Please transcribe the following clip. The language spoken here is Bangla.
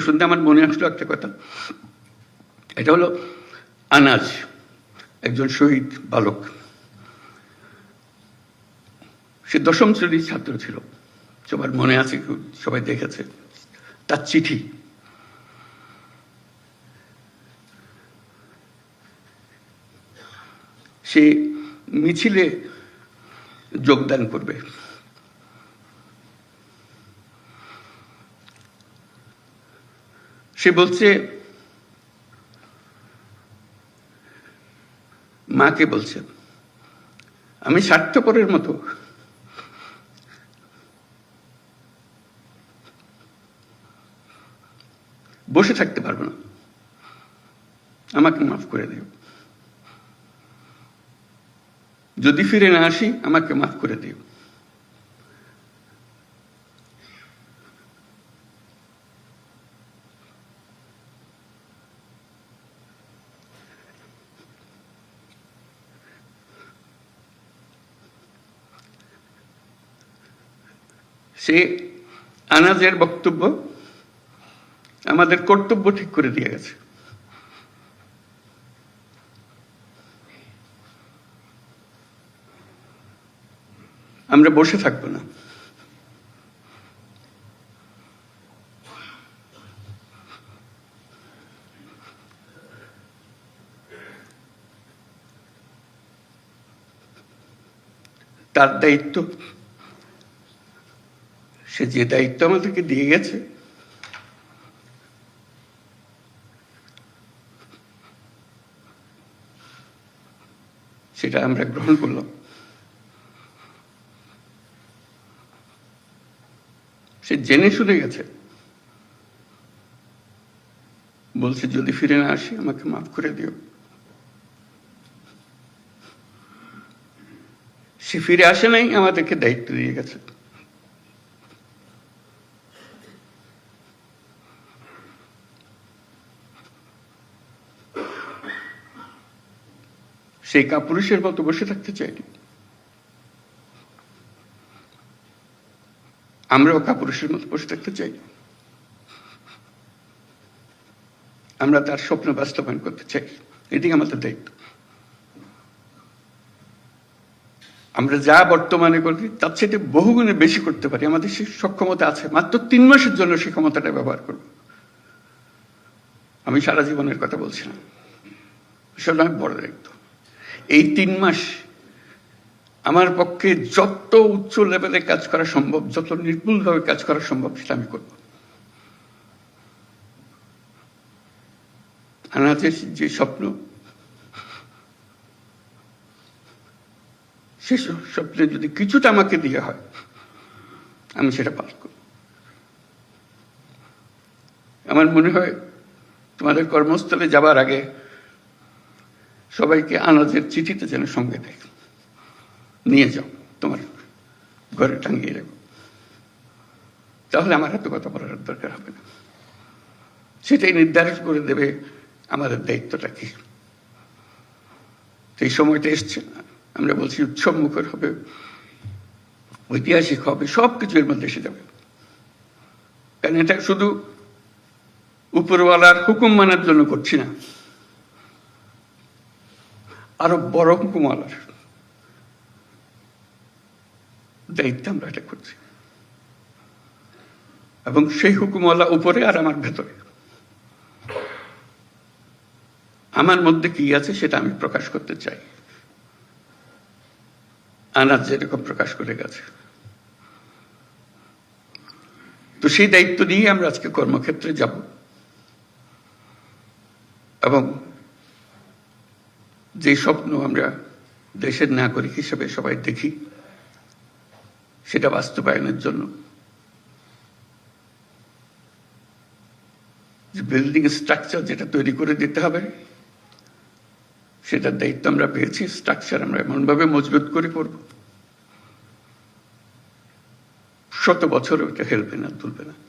শুনতে আমার মনে আসলো একটা কথা। এটা হলো আনাজ, একজন শহীদ বালক। সে দশম শ্রেণির ছাত্র ছিল। সবার মনে আছে, সবাই দেখেছে। তার চিঠি। সে মিছিলে যোগদান করবে। সে বলছে, মাকে বলছে, আমি স্বার্থপরের মতো। বসে থাকতে পারব না। আমাকে মাফ করে দিও। যদি ফিরে না আসি, আমাকে মাফ করে দিও। সে আনাজের বক্তব্য আমাদের কর্তব্য ঠিক করে দিয়ে গেছে। আমরা বসে থাকব না। তার দায়িত্ব সে যে দায়িত্ব আমাদেরকে দিয়ে গেছে। সেটা আমরা গ্রহণ করলাম। সে জেনে শুনে গেছে। বলছে, যদি ফিরে না আসি, আমাকে মাফ করে দিও। সে ফিরে আসে নাই, আমাদেরকে দায়িত্ব দিয়ে গেছে। সেই কাপুরুষের মতো বসে থাকতে চাইনি আমরাও কাপুরুষের মতো বসে থাকতে চাই আমরা তার স্বপ্ন বাস্তবায়ন করতে চাই এটি আমাদের দায়িত্ব। আমরা যা বর্তমানে করি, তার সাথে বহুগুণে বেশি করতে পারি। আমাদের সে সক্ষমতা আছে। মাত্র তিন মাসের জন্য সেই ক্ষমতাটা ব্যবহার করব। আমি সারা জীবনের কথা বলছিলাম। সেটা অনেক বড় দায়িত্ব। এই তিন মাস আমার পক্ষে যত উচ্চ লেভেলে কাজ করা সম্ভব, যত নির্ভুলভাবে কাজ করা সম্ভব, সেটা আমি করব। আনাজের যে স্বপ্ন, সে স্বপ্নে যদি কিছুটা আমাকে দিয়ে হয়, আমি সেটা পালন করব। আমার মনে হয় তোমাদের কর্মস্থলে যাবার আগে সবাইকে আনাজের চিঠিতে যেন সঙ্গে দেয় নিয়ে যাও, তোমার ঘরে টাঙিয়ে রাখো। তাহলে আমার এত কথা বলার দরকার হবে না। সেটাই নির্ধারণ করে দেবে আমাদের দায়িত্বটা কি। এই সময়টা এসছে, আমরা বলছি উৎসব মুখর হবে, ঐতিহাসিক হবে সব কিছু এর মধ্যে এসে যাবে। কারণ এটা শুধু উপরওয়ালার হুকুম মানার জন্য করছি না আরও হুকুমওয়ালার দায়িত্ব আমরা এটা করছি। এবং সেই হুকুমওয়ালা উপরে আর আমার ভেতরে। আমার মধ্যে কি আছে সেটা আমি প্রকাশ করতে চাই। আনাজ যেরকম প্রকাশ করে গেছে। তো সেই দায়িত্ব নিয়ে আমরা আজকে কর্মক্ষেত্রে যাব। এবং যে স্বপ্ন আমরা দেশের নাগরিক হিসেবে সবাই দেখি, সেটা বাস্তবায়নের জন্য। বিল্ডিং স্ট্রাকচার যেটা তৈরি করে দিতে হবে, সেটার দায়িত্ব আমরা পেয়েছি স্ট্রাকচার আমরা এমনভাবে মজবুত করে করব। শত বছর ওটা হেলবে না তুলবে না।